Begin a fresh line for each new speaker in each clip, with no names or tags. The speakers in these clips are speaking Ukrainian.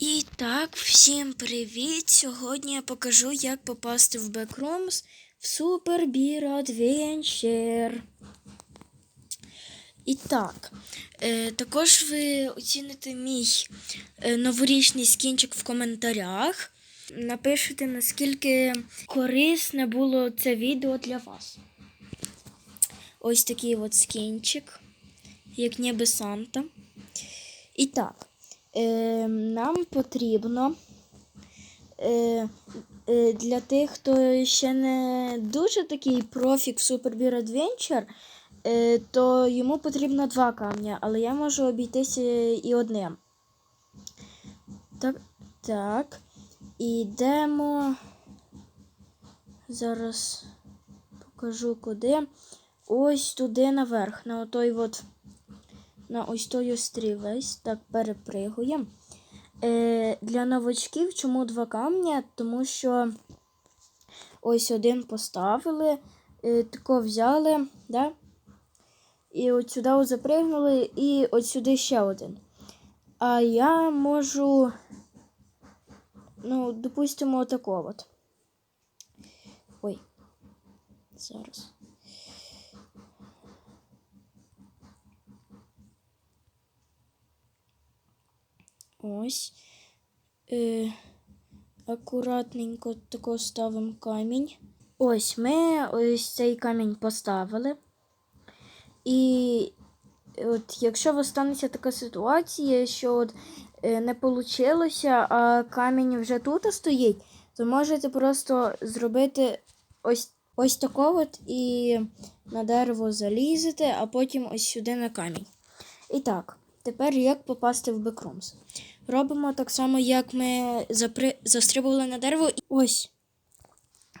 І так, всім привіт! Сьогодні я покажу, як попасти в Backrooms в Super Beer Adventure. І так, е, також ви оціните мій е, новорічний скінчик в коментарях. Напишите, наскільки корисне було це відео для вас. Ось такий от скінчик, як ніби Санта. І так, е, нам потрібно е, е, для тих, хто ще не дуже такий профік в Super Beer Adventure, е, то йому потрібно два камня, але я можу обійтися і одним. Так, так. І йдемо. Зараз покажу куди. Ось туди наверх, на отой от на ось той острівець. Так, перепригуємо. Е, для новачків чому два камня? Тому що ось один поставили, е, тако взяли, да? і от сюди запригнули, і от сюди ще один. А я можу, ну, допустимо, отако от. Ой, зараз. Ось. Е, акуратненько тако ставимо камінь. Ось ми ось цей камінь поставили. І от якщо в вас станеться така ситуація, що от, е, не вийшло, а камінь вже тут стоїть, то можете просто зробити ось ось тако от і на дерево залізете, а потім ось сюди на камінь. І так, тепер як попасти в бекрумс? Робимо так само, як ми запри... застрибували на дерево. І Ось.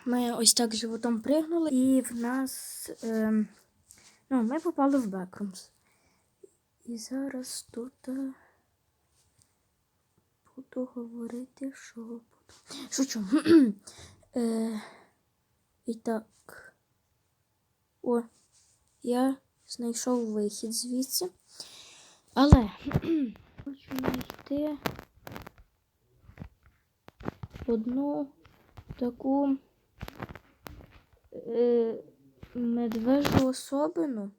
Ми ось так животом пригнули, і в нас. Е... Ну, ми попали в бекрумс. І зараз тут е, буду говорити, що буду. Шучу. е... І так. О, я знайшов вихід звідси. Але хочу знайти одну таку е, медвежу особину.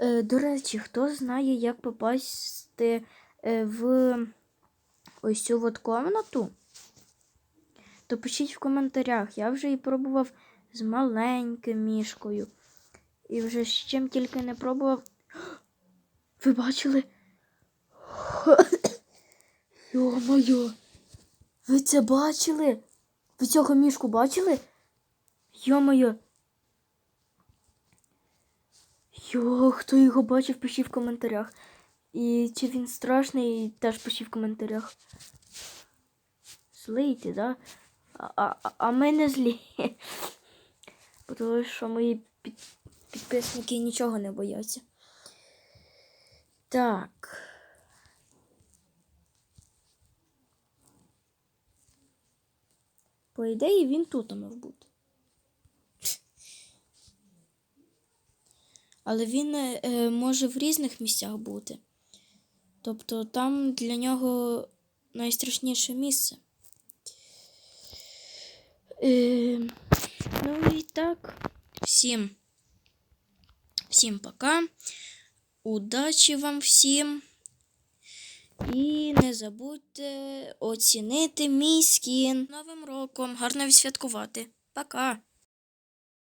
Е, до речі, хто знає, як попасти е, в ось цю от комнату, то пишіть в коментарях. Я вже і пробував з маленьким мішкою. І вже з чим тільки не пробував. Ви бачили? Йо-моє! Ви це бачили? Ви цього мішку бачили? Йо-моє! Йо, хто його бачив, пишіть в коментарях. І чи він страшний, теж пишіть в коментарях. Злий ти, да? А, а, а ми не злі. Тому що мої під, підписники нічого не бояться. Так. По ідеї він тут мав бути. Але він е, може в різних місцях бути. Тобто там для нього найстрашніше місце. Е, ну і так, всім. Всім пока. Удачі вам всім. І не забудьте оцінити мій скін. Новим роком. Гарно відсвяткувати. Пока!